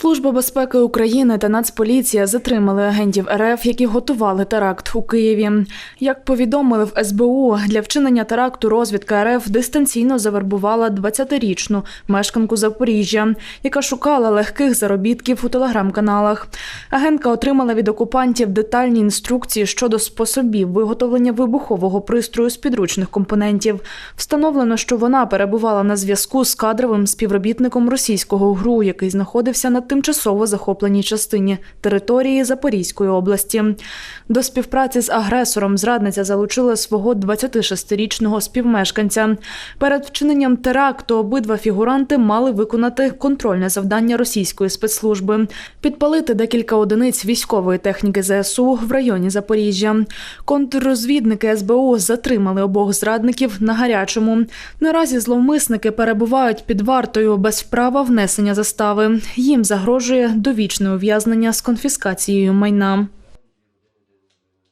Служба безпеки України та Нацполіція затримали агентів РФ, які готували теракт у Києві. Як повідомили в СБУ, для вчинення теракту розвідка РФ дистанційно завербувала 20-річну мешканку Запоріжжя, яка шукала легких заробітків у телеграм-каналах. Агентка отримала від окупантів детальні інструкції щодо способів виготовлення вибухового пристрою з підручних компонентів. Встановлено, що вона перебувала на зв'язку з кадровим співробітником російського ГРУ, який знаходився на тимчасово захопленій частині території Запорізької області. До співпраці з агресором зрадниця залучила свого 26-річного співмешканця. Перед вчиненням теракту обидва фігуранти мали виконати контрольне завдання російської спецслужби підпалити декілька одиниць військової техніки ЗСУ в районі Запоріжжя. Контррозвідники СБУ затримали обох зрадників на гарячому. Наразі зловмисники перебувають під вартою без права внесення застави. Їм загрожує довічне ув'язнення з конфіскацією майна.